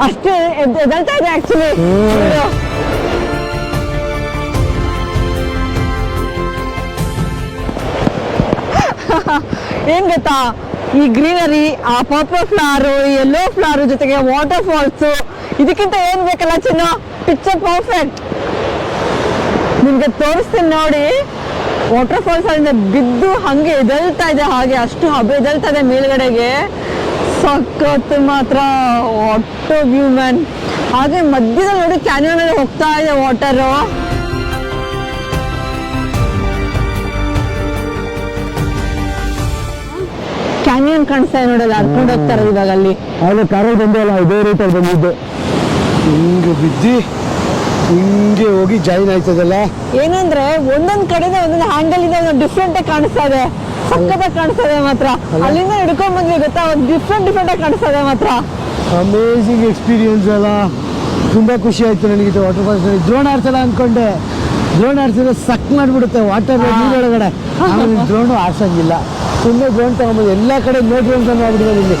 ಅಷ್ಟೇ ಎದ್- ಇದೆ ಆಕ್ಚುಲಿ ಏನ್ ಗೊತ್ತಾ? ಈ ಗ್ರೀನರಿ, ಆ ಪರ್ಪಲ್ ಫ್ಲವರ್ ಎಲ್ಲೋ ಫ್ಲವರ್ ಜೊತೆಗೆ ವಾಟರ್ ಫಾಲ್ಸ್ ಇದಕ್ಕಿಂತ ಏನ್ ಬೇಕಲ್ಲ ಚಿನ್ನ? ಪಿಕ್ಚರ್ ಪರ್ಫೆಕ್ಟ್ ನಿಮ್ಗೆ ತೋರಿಸ್ತೀನಿ ನೋಡಿ. ವಾಟರ್ ಫಾಲ್ಸ್ ಅಲ್ಲಿಂದ ಬಿದ್ದು ಹಂಗೆ ಎದಲ್ತಾ ಇದೆ ಹಾಗೆ, ಅಷ್ಟು ಹಬ್ಬ ಎದಲ್ತಾ ಇದೆ ಮೇಲ್ಗಡೆಗೆ. ಸಖತ್ ಮಾತ್ರ ಒಟ್ಟು ವ್ಯೂ ಮ್ಯಾನ್ ಹಾಗೆ ಮಧ್ಯದಲ್ಲಿ ನೋಡಿ ಕ್ಯಾನ್ಯನ್ ಅಲ್ಲಿ ಹೋಗ್ತಾ ಇದೆ ವಾಟರು ಕ್ಯಾನ್ಯನ್ ಕಾಣಿಸ್ತಾ ಇದೆ ನೋಡಲ್ಲ ಹರ್ಕೊಂಡು ಹೋಗ್ತಾ ಇರೋದು ಇವಾಗ ಅಲ್ಲಿ ಕಾರು ಕಾರಲ್ಲಿ ಅಲ್ಲ ಇದೇ ರೀತಿಯಲ್ಲಿ ಬಂದಿದ್ದು. ಹಿಂಗೆ ಬಿದ್ದಿ ಹಿಂಗೆ ಹೋಗಿ ಜಾಯಿನ್ ಆಯ್ತದಲ್ಲ. ಏನಂದ್ರೆ ಒಂದೊಂದ್ ಕಡೆಯಿಂದ ಒಂದೊಂದು ಹ್ಯಾಂಗಲ್ ಇದೆ ಒಂದೊಂದು ಡಿಫ್ರೆಂಟ್ ಆಗಿ ಕಾಣಿಸ್ತಾ ಇದೆ. ಸಖತ್ತಾಗಿ ಕಾಣಿಸ್ತದೆ ಮಾತ್ರ. ಅಲ್ಲಿಂದ ಹಿಡ್ಕೊಂಡ್ ಬಂದ್ವಿ ಗೊತ್ತಾ? ಒಂದು ಡಿಫ್ರೆಂಟ್ ಡಿಫ್ರೆಂಟ್ ಆಗಿ ಕಾಣಿಸ್ತದೆ ಮಾತ್ರ. ಅಮೇಝಿಂಗ್ ಎಕ್ಸ್ಪೀರಿಯನ್ಸ್ ಅಲ್ಲ. ತುಂಬಾ ಖುಷಿ ಆಯ್ತು ನನಗೆ ಇದು ವಾಟರ್ ಫಾಲ್ಸ್ ಡ್ರೋನ್ ಆಡ್ಸಲ್ಲ ಅನ್ಕೊಂಡೆ. ಡ್ರೋನ್ ಆಡ್ಸಿದ್ರೆ ಸಕ್ ಮಾಡ್ಬಿಡುತ್ತೆ ವಾಟರ್ ನೀರೊಳಗಡೆ ಡ್ರೋನು ಆಡ್ಸಂಗಿಲ್ಲ ಸುಮ್ಮನೆ ಡ್ರೋನ್ ತಗೊಂಬೋದು ಎಲ್ಲಾ ಕಡೆ ನೋ ಡ್ರೋನ್ ಮಾಡ್ಬಿಟ್ಟಿದ್ದಾರೆ ಇಲ್ಲಿ.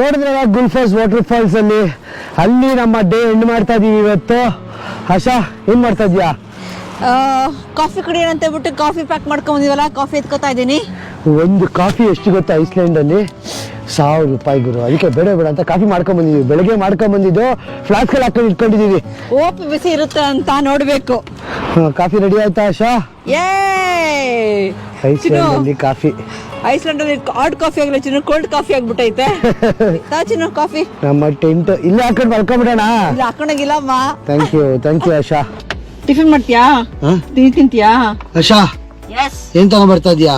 ನೋಡಿದ್ರಲ್ಲ ಗುಲ್ಫಾಸ್ ವಾಟರ್ ಫಾಲ್ಸ್ ಅಲ್ಲಿ? ಅಲ್ಲಿ ನಮ್ಮ ಡೇ ಎಂಡ್ ಮಾಡ್ತಾ ಇದೀವಿ ಇವತ್ತು. ಆಶಾ ಏನ್ ಮಾಡ್ತಾ ಇದೀಯಾ? ಕಾಫಿ ಕುಡಿಯೋಣ ಅಂತ ಹೇಳ್ಬಿಟ್ಟು ಕಾಫಿ ಪ್ಯಾಕ್ ಮಾಡ್ಕೊಂಡ್ ಬಂದಿವಲ್ಲ ಕಾಫಿ ಎತ್ಕೋತಾ ಇದ್ದೀನಿ. ಒಂದು ಕಾಫಿ ಎಷ್ಟು ಗೊತ್ತಾ ಐಸ್ಲ್ಯಾಂಡ್ ಅಲ್ಲಿ? ಸಾವಿರ ರೂಪಾಯಿ ಗುರು. ಅದಕ್ಕೆ ಬೇಡ ಬೇಡ ಅಂತ ಕಾಫಿ ಮಾಡ್ಕೊಂಡ್ ಬಂದಿದ್ವಿ. ಬೆಳಗ್ಗೆ ಮಾಡ್ಕೊಂಡ್ ಬಂದಿದ್ದು ಫ್ಲಾಸ್ಕ್ ಅಲ್ಲಿ ಹಾಕೊಂಡು ಇಟ್ಕೊಂಡಿದೀವಿ. ಓಪ್ ಬಿಸಿ ಇರುತ್ತೆ ಅಂತ ನೋಡ್ಬೇಕು. ಕಾಫಿ ರೆಡಿ ಆಯ್ತಾ ಆಶಾ? ಐಸ್ಲ್ಯಾಂಡ್ ಅಲ್ಲಿ ಕಾಫಿ. ಐಸ್ಲ್ಯಾಂಡ್ ಅಲ್ಲಿ ಹಾಟ್ ಕಾಫಿ ಆಗಲ್ಲ ಚಿನ್ನ ಕೋಲ್ಡ್ ಕಾಫಿ ಆಗ್ಬಿಟ್ಟೈತೆ. ತಾ ಚಿನ್ನು ಕಾಫಿ ನಮ್ಮ ಟೆಂಟ್ ಇಲ್ಲೇ ಹಾಕೊಂಡು ಮಲ್ಕೊಂಡ್ಬಿಡೋಣ ಇಲ್ಲಿ ಹಾಕೊಂಡಾಗಿಲ್ಲಮ್ಮ thank you thank you Asha. Tiffin ಮಾಡ್ತೀಯಾ? ತಿಂಡಿ ತಿಂತೀಯಾ? ಆಶಾ ಎಸ್ ಏನು ತಗೊಂಡ್ಬರ್ತಾ ಇದೀಯಾ?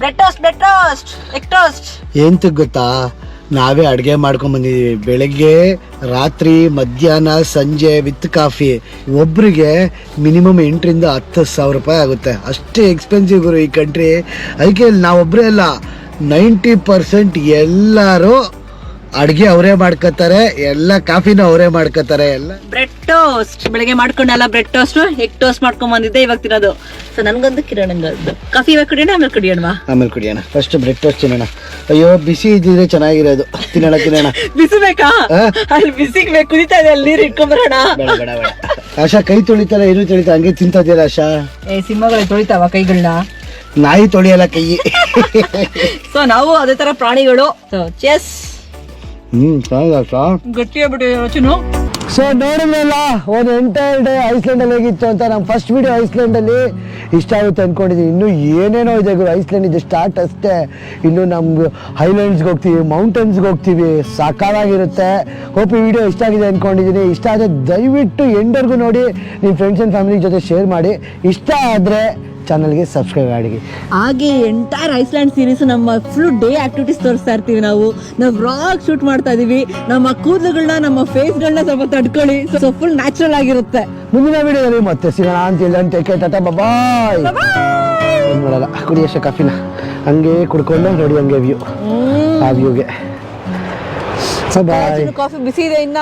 Bread toast bread toast egg toast ಎಂತಕ್ ಗೊತ್ತಾ? ನಾವೇ ಅಡುಗೆ ಮಾಡ್ಕೊಂಡ್ ಬಂದಿದೀವಿ. ಬೆಳಗ್ಗೆ, ರಾತ್ರಿ, ಮಧ್ಯಾಹ್ನ, ಸಂಜೆ ವಿತ್ ಕಾಫಿ. ಒಬ್ಬರಿಗೆ ಮಿನಿಮಮ್ ಎಂಟರಿಂದ ಹತ್ತು ಸಾವಿರ ರೂಪಾಯಿ ಆಗುತ್ತೆ. ಅಷ್ಟೇ ಎಕ್ಸ್ಪೆನ್ಸಿವ್ ಗುರು ಈ ಕಂಟ್ರಿ ಅದಕ್ಕೆ ನಾವೊಬ್ಬರೇ ಅಲ್ಲ. ನೈಂಟಿ ಪರ್ಸೆಂಟ್ ಎಲ್ಲರೂ ಅಡುಗೆ ಅವರೇ ಮಾಡ್ಕೋತಾರೆ ಎಲ್ಲ ಕಾಫಿನೂ ಅವರೇ ಮಾಡ್ಕೋತಾರೆ ಎಲ್ಲ. Bread toast. ಬೆಳಗ್ಗೆ ಮಾಡ್ಕೊಂಡಲ್ಲ ಬ್ರೆಡ್ ಟೋಸ್ಟ್ ಎಗ್ ಟೋಸ್ಟ್ ಮಾಡ್ಕೊಂಡ್ ಬಂದಿದ್ದೆ ಇವಾಗ ತಿನ್ನೋದು. ಸೊ ನನ್ಗೊಂದು ಕಿರಣಂಗದ್ದು ಕಾಫಿ ಇವಾಗ ಕುಡಿಯೋಣ ಆಮೇಲೆ ಕುಡಿಯೋಣ ಆಮೇಲೆ ಕುಡಿಯೋಣ. ಫಸ್ಟ್ ಬ್ರೆಡ್ ಟೋಸ್ಟ್ ತಿನ್ನೋಣ. ಅಯ್ಯೋ ಬಿಸಿ ಇದ್ದಿದ್ರೆ ಚೆನ್ನಾಗಿರೋದು. ತಿನ್ನೋಣ ತಿನ್ನೋಣ. ಬಿಸಿ ಬೇಕಾ? ಆ? ಅಲ್ಲಿ ಬಿಸಿಗೆ ಬೇಕು ಕುದಿತಾ ಇದೆ ಅಲ್ಲಿ ನೀರು ಇಟ್ಕೊಂಡ್ಬರೋಣ. ಆಶಾ ಕೈ ತೊಳಿತಾರೆ ಏನು ತೊಳಿತಾರೆ? ಹಂಗೆ ತಿಂತದಿಲ್ಲ ಆಶಾ? ಏ ಸಿಂಹಗಳು ತೊಳಿತಾವ ಕೈಗಳನ್ನ ನಾಯಿ ತೊಳಿಯಲ್ಲ ಕೈ ಸೊ ನಾವು ಅದೇ ತರ ಪ್ರಾಣಿಗಳು. ಸೊ ಚೆಸ್ ಹ್ಮ್ ಚೆನ್ನಾಗಿದೆ ಆಶಾ ಗಟ್ಟಿ ಆಗ್ಬಿಟ್ಟು ರಚನು ಸೊ ನೋಡಿದ್ರಲ್ಲ ಒಂದು ಎಂಟೈರ್ ಡೇ ಐಸ್ಲ್ಯಾಂಡ್ ಅಲ್ಲಿ ಹೇಗಿತ್ತು ಅಂತ ನಮ್ಮ ಫಸ್ಟ್ ವಿಡಿಯೋ ಐಸ್ಲ್ಯಾಂಡ್ ಅಲ್ಲಿ ಇಷ್ಟ ಆಗುತ್ತೆ ಅನ್ಕೊಂಡಿದ್ದೀನಿ ಇನ್ನು ಏನೇನೋ ಇದೆ ಗುರು ಐಸ್ಲ್ಯಾಂಡ್ ಇದು ಸ್ಟಾರ್ಟ್ ಅಷ್ಟೇ. ಇನ್ನು ನಮ್ಗೆ ಹೈಲ್ಯಾಂಡ್ಸ್ಗೆ ಹೋಗ್ತೀವಿ ಮೌಂಟೇನ್ಸ್ಗೆ ಹೋಗ್ತೀವಿ ಸಾಕಾಗಿರುತ್ತೆ ಹೋಪ್ ಈ ವಿಡಿಯೋ ಇಷ್ಟ ಆಗಿದೆ ಅನ್ಕೊಂಡಿದ್ದೀನಿ ಇಷ್ಟ ಆದರೆ ದಯವಿಟ್ಟು ಎಂಡರ್ಗೂ ನೋಡಿ ನಿಮ್ಮ ಫ್ರೆಂಡ್ಸ್ ಆ್ಯಂಡ್ ಫ್ಯಾಮಿಲಿ ಜೊತೆ ಶೇರ್ ಮಾಡಿ. ಇಷ್ಟ ಆದರೆ ಚಾನಲ್ಗೆ ಸಬ್ಸ್ಕ್ರೈಬ್ ಆಗಿ ಹಾಗೆ ಎಂಟೈರ್ ಐಸ್ಲ್ಯಾಂಡ್ ಸೀರೀಸ್ ನಮ್ಮ ಫುಲ್ ಡೇ ಆಕ್ಟಿವಿಟೀಸ್ ತೋರಿಸ್ತಾ ಇರ್ತೀವಿ ನಾವು. ನಾವು ರಾಕ್ ಶೂಟ್ ಮಾಡ್ತಾ ಇದೀವಿ ನಮ್ಮ ಕೂದಲುಗಳನ್ನ ನಮ್ಮ ಫೇಸ್ಗಳನ್ನ ಸ್ವಲ್ಪ ತಡ್ಕೊಳ್ಳಿ. ಸೊ ಫುಲ್ ನ್ಯಾಚುರಲ್ ಆಗಿರುತ್ತೆ. ಮುಂದಿನ ವಿಡಿಯೋದಲ್ಲಿ ಮತ್ತೆ ಸಿಗೋಣ ಅಂತ ಹೇಳಿ. ಅಂತ ಟಾಟಾ ಬಾಯ್ ಏನ್ ಮಾಡಲ್ಲ. ಕುಡಿ ಅಷ್ಟೇ ಕಾಫಿನ ಹಂಗೆ ಕುಡ್ಕೊಂಡು ನೋಡಿ ಹಂಗೆ ವ್ಯೂ ಆ ವ್ಯೂಗೆ ಬಾಯ್ ಕಾಫಿ ಬಿಸಿ ಇದೆ ಇನ್ನ.